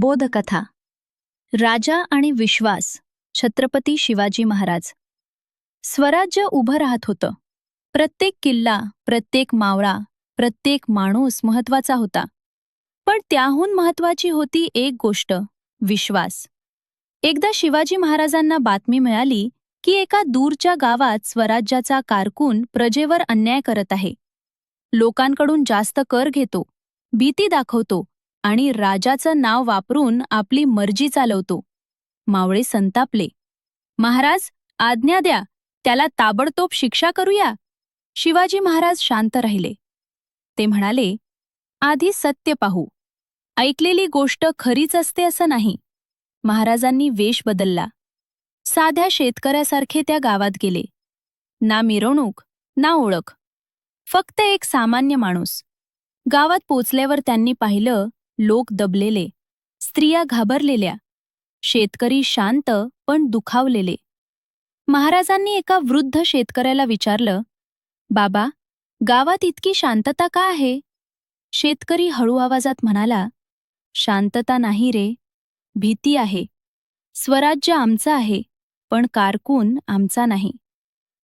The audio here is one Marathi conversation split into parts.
बोधकथा. राजा आणि विश्वास छत्रपती शिवाजी महाराज. स्वराज्य उभं राहत होतं. प्रत्येक किल्ला प्रत्येक मावळा प्रत्येक माणूस महत्त्वाचा होता. पण त्याहून महत्वाची होती एक गोष्ट विश्वास. एकदा शिवाजी महाराजांना बातमी मिळाली की एका दूरच्या गावात स्वराज्याचा कारकून प्रजेवर अन्याय करत आहे. लोकांकडून जास्त कर घेतो भीती दाखवतो आणि राजाचं नाव वापरून आपली मर्जी चालवतो. मावळे संतापले. महाराज आज्ञा द्या. त्याला ताबडतोब शिक्षा करूया. शिवाजी महाराज शांत राहिले. ते म्हणाले आधी सत्य पाहू. ऐकलेली गोष्ट खरीच असते असं नाही. महाराजांनी वेश बदलला. साध्या शेतकऱ्यासारखे त्या गावात गेले. ना मिरवणूक ना ओळख. फक्त एक सामान्य माणूस. गावात पोचल्यावर त्यांनी पाहिलं लोक दबलेले स्त्रिया घाबरलेल्या शेतकरी शांत पण दुखावलेले. महाराजांनी एका वृद्ध शेतकऱ्याला विचारलं बाबा गावात इतकी शांतता का आहे? शेतकरी हळू आवाजात म्हणाला शांतता नाही रे भीती आहे. स्वराज्य आमचं आहे पण कारकून आमचा नाही.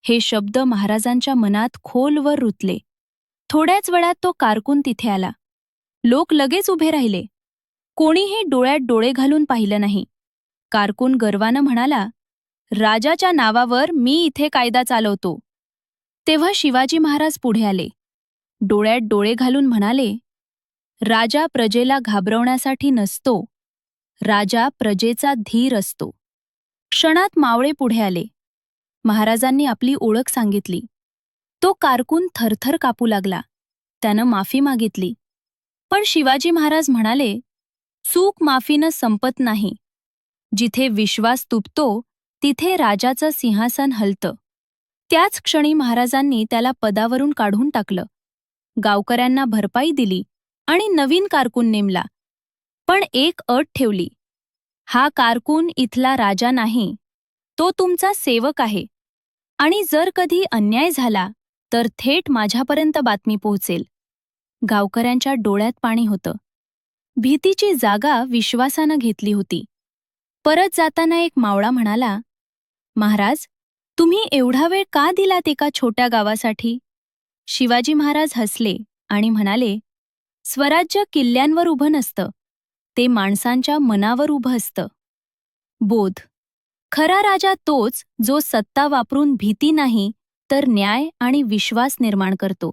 हे शब्द महाराजांच्या मनात खोलवर रुतले. थोड्याच वेळात तो कारकून तिथे आला. लोक लगेच उभे राहिले. कोणीही डोळ्यात डोळे घालून पाहिलं नाही. कारकून गर्वानं म्हणाला राजाच्या नावावर मी इथे कायदा चालवतो. तेव्हा शिवाजी महाराज पुढे आले. डोळ्यात डोळे घालून म्हणाले राजा प्रजेला घाबरवण्यासाठी नसतो. राजा प्रजेचा धीर असतो. क्षणात मावळे पुढे आले. महाराजांनी आपली ओळख सांगितली. तो कारकून थरथर कापू लागला. त्यानं माफी मागितली. पण शिवाजी महाराज म्हणाले चूक माफीनं संपत नाही. जिथे विश्वास तुटतो तिथे राजाचं सिंहासन हलतं. त्याच क्षणी महाराजांनी त्याला पदावरून काढून टाकलं. गावकऱ्यांना भरपाई दिली आणि नवीन कारकून नेमला. पण एक अट ठेवली. हा कारकून इथला राजा नाही. तो तुमचा सेवक आहे. आणि जर कधी अन्याय झाला तर थेट माझ्यापर्यंत बातमी पोहोचेल. गावकऱ्यांच्या डोळ्यात पाणी होतं. भीतीची जागा विश्वासानं घेतली होती. परत जाताना एक मावळा म्हणाला महाराज तुम्ही एवढा वेळ का दिलात एका छोट्या गावासाठी? शिवाजी महाराज हसले आणि म्हणाले स्वराज्य किल्ल्यांवर उभं नसतं ते माणसांच्या मनावर उभं असतं. बोध. खरा राजा तोच जो सत्ता वापरून भीती नाही तर न्याय आणि विश्वास निर्माण करतो.